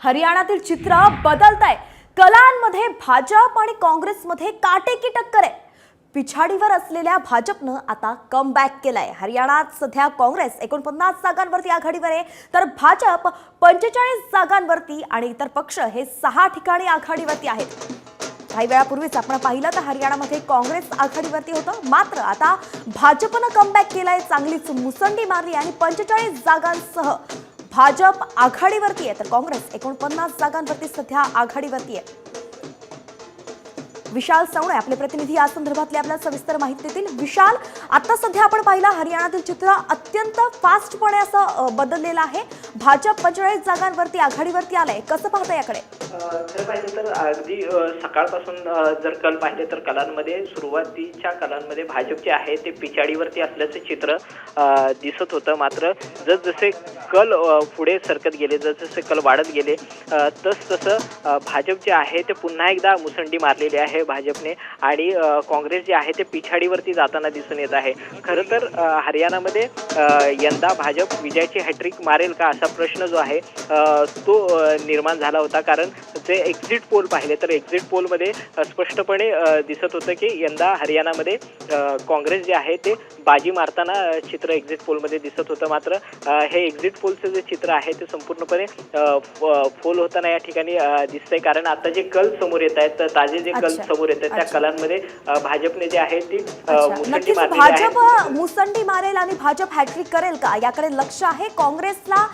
हरियाणातील चित्र बदलत आहे कलांमध्ये भाजप आणि काँग्रेसमध्ये काटेकी टक्कर आहे. पिछाडीवर असलेल्या भाजपनं आता कम बॅक केलाय. हरियाणात सध्या काँग्रेस एकोणपन्नास जागांवरती आघाडीवर आहे. तर भाजप पंचेचाळीस जागांवरती आणि इतर पक्ष हे सहा ठिकाणी आघाडीवरती आहेत. काही वेळापूर्वीच आपण पाहिलं तर हरियाणामध्ये काँग्रेस आघाडीवरती होतं. मात्र आता भाजपनं कमबॅक केलाय. चांगलीच मुसंडी मारली आणि पंचेचाळीस जागांसह भाजप आघाडीवरती आहे तर काँग्रेस एकोणपन्नास जागांवरती सध्या आघाडीवरती आहे. विशाल सवणे आपले प्रतिनिधी या संदर्भातली आपल्याला सविस्तर माहिती देतील. विशाल आता सध्या आपण पाहिलं हरियाणातील चित्र अत्यंत फास्टपणे असं बदललेलं आहे. भाजप पंचेचाळीस जागांवरती आघाडीवरती आलंय. कसं पाहता याकडे? खरं पाहिजे तर अगदी सकाळपासून जर कल पाहिले तर कलांमध्ये सुरुवातीच्या कलांमध्ये भाजप जे आहे ते पिछाडीवरती असल्याचं चित्र दिसत होतं. मात्र जसजसे कल पुढे सरकत गेले जसजसे कल वाढत गेले तस तसं भाजप जे आहे ते पुन्हा एकदा मुसंडी मारलेली आहे. भाजपने. आणि काँग्रेस जे आहे ते पिछाडीवरती जाताना दिसून येत आहे. खरं तर हरियाणामध्ये यंदा भाजप विजयाची हॅट्रिक मारेल का असा प्रश्न जो आहे तो निर्माण झाला होता. कारण जे एक्झिट पोल पाहिले तर एक्झिट पोलमध्ये स्पष्टपणे दिसत होतं की यंदा हरियाणामध्ये काँग्रेस जे आहे ते बाजी मारताना चित्र एक्झिट पोलमध्ये दिसत होतं. मात्र हे एक्झिट पोलचं जे चित्र आहे ते संपूर्णपणे फोल होताना या ठिकाणी दिसतंय. कारण आता जे कल समोर येत आहेत तर ताजे जे कल. समोर येत आहेत त्या. कलांमध्ये भाजपने जे आहे ती मुसंडी भाजप मुसंडी मारेल आणि भाजप हॅट्रिक करेल का? याकडे लक्ष आहे काँग्रेसला.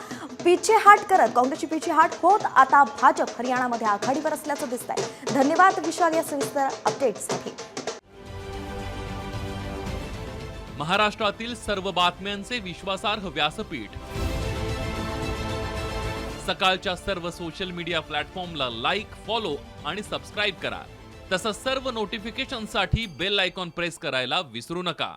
पीछेहाट करत काँग्रेसची पीछेहाट होत आता भाजप हरियाणामध्ये आघाडीवर असल्याचं दिसत आहे धन्यवाद विशाल या सविस्तर अपडेटसाठी महाराष्ट्रातील सर्व बातम्यांचे विश्वासार्ह व्यासपीठ. सकाळच्या सर्व सोशल मीडिया प्लॅटफॉर्मला लाईक फॉलो आणि सबस्क्राईब करा. तसंच सर्व नोटिफिकेशनसाठी बेल आयकॉन प्रेस करायला विसरू नका.